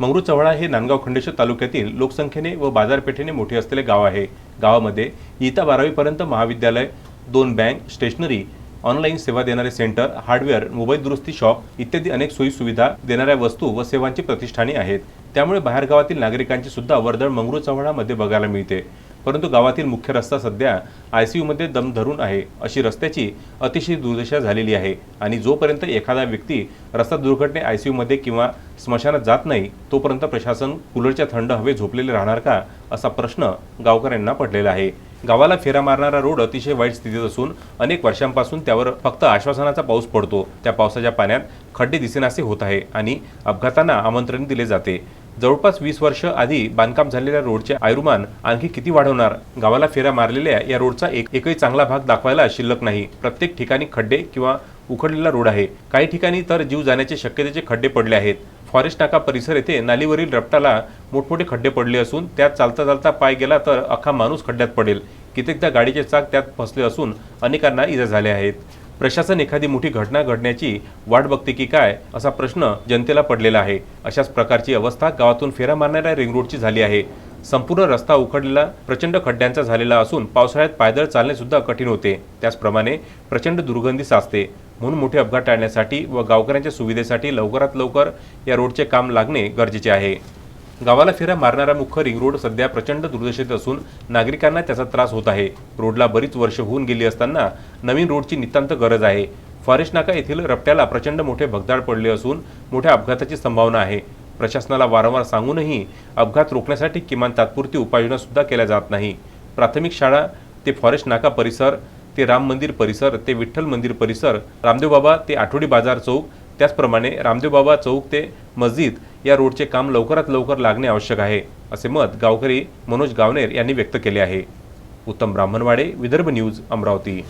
मंगरू चव्हाळा हे नांदगाव खंडेश्वर तालुक्यातील लोकसंख्येने व बाजारपेठेने मोठे असलेले गाव आहे. गावामध्ये इयत्ता बारावीपर्यंत महाविद्यालय दोन बँक स्टेशनरी ऑनलाईन सेवा देणारे सेंटर हार्डवेअर मोबाईल दुरुस्ती शॉप इत्यादी अनेक सोयी सुविधा देणाऱ्या वस्तू व सेवांची प्रतिष्ठाने आहेत. त्यामुळे बाहेरगावातील नागरिकांची सुद्धा वर्दळ मंगरू चव्हाणामध्ये बघायला मिळते. परंतु गावातील मुख्य रस्ता सध्या आय सी यूमध्ये दम धरून आहे अशी रस्त्याची अतिशय दुर्दशा झालेली आहे आणि जोपर्यंत एखादा व्यक्ती रस्ता दुर्घटने आय सी यूमध्ये किंवा स्मशानात जात नाही तोपर्यंत प्रशासन कूलरच्या थंड हवे झोपलेले राहणार का असा प्रश्न गावकऱ्यांना पडलेला आहे. गावाला फेरा मारणारा रोड अतिशय वाईट स्थितीत असून अनेक वर्षांपासून त्यावर फक्त आश्वासनाचा पाऊस पडतो. त्या पावसाच्या पाण्यात खड्डे दिसेनासे होत आहे आणि अपघातांना आमंत्रण दिले जाते. जवळपास वीस वर्ष आधी बांधकाम झालेल्या रोडचे आयुर्मान आणखी किती वाढवणार? गावाला फेऱ्या मारलेल्या या रोडचा एक एकही चांगला भाग दाखवायला शिल्लक नाही. प्रत्येक ठिकाणी खड्डे किंवा उखडलेला रोड आहे. काही ठिकाणी तर जीव जाण्याचे शक्यतेचे खड्डे पडले आहेत. फॉरेस्ट नाका परिसर येथे नालीवरील रपटाला मोठमोठे खड्डे पडले असून त्यात चालता चालता पाय गेला तर अख्खा माणूस खड्ड्यात पडेल. कित्येकदा गाडीचे चाक त्यात फसले असून अनेकांना इजा झाल्या आहेत. प्रशासन एखादी मोठी घटना घडण्याची वाट बघते की काय असा प्रश्न जनतेला पडलेला आहे. अशाच प्रकारची अवस्था गावातून फेरा मारणाऱ्या रिंगरोडची झाली आहे. संपूर्ण रस्ता उखडलेला प्रचंड खड्ड्यांचा झालेला असून पावसाळ्यात पायदळ चालणे सुद्धा कठीण होते. त्याचप्रमाणे प्रचंड दुर्गंधी साचते. म्हणून मोठे अपघात टाळण्यासाठी व गावकऱ्यांच्या सुविधेसाठी लवकरात लवकर या रोडचे काम लागणे गरजेचे आहे. गावाला फेऱ्या मारणारा मुख्य रिंग रोड सध्या प्रचंड दुर्दशेत असून नागरिकांना त्याचा त्रास होत आहे. रोडला बरीच वर्ष होऊन गेली असताना नवीन रोडची नितांत गरज आहे. फॉरेस्ट नाका येथील रपट्याला प्रचंड मोठे भगदाड पडले असून मोठ्या अपघाताची संभावना आहे. प्रशासनाला वारंवार सांगूनही अपघात रोखण्यासाठी किमान तात्पुरती उपाययोजना सुद्धा केल्या जात नाही. प्राथमिक शाळा ते फॉरेस्ट नाका परिसर ते राम मंदिर परिसर ते विठ्ठल मंदिर परिसर रामदेव बाबा ते आठवडी बाजार चौक त्याचप्रमाणे रामदेव बाबा चौक ते मस्जिद या रोडचे काम लवकरात लवकर लागणे आवश्यक आहे असे मत गावकरी मनोज गावनेर यांनी व्यक्त केले आहे. उत्तम ब्राह्मणवाडे विदर्भ न्यूज अमरावती.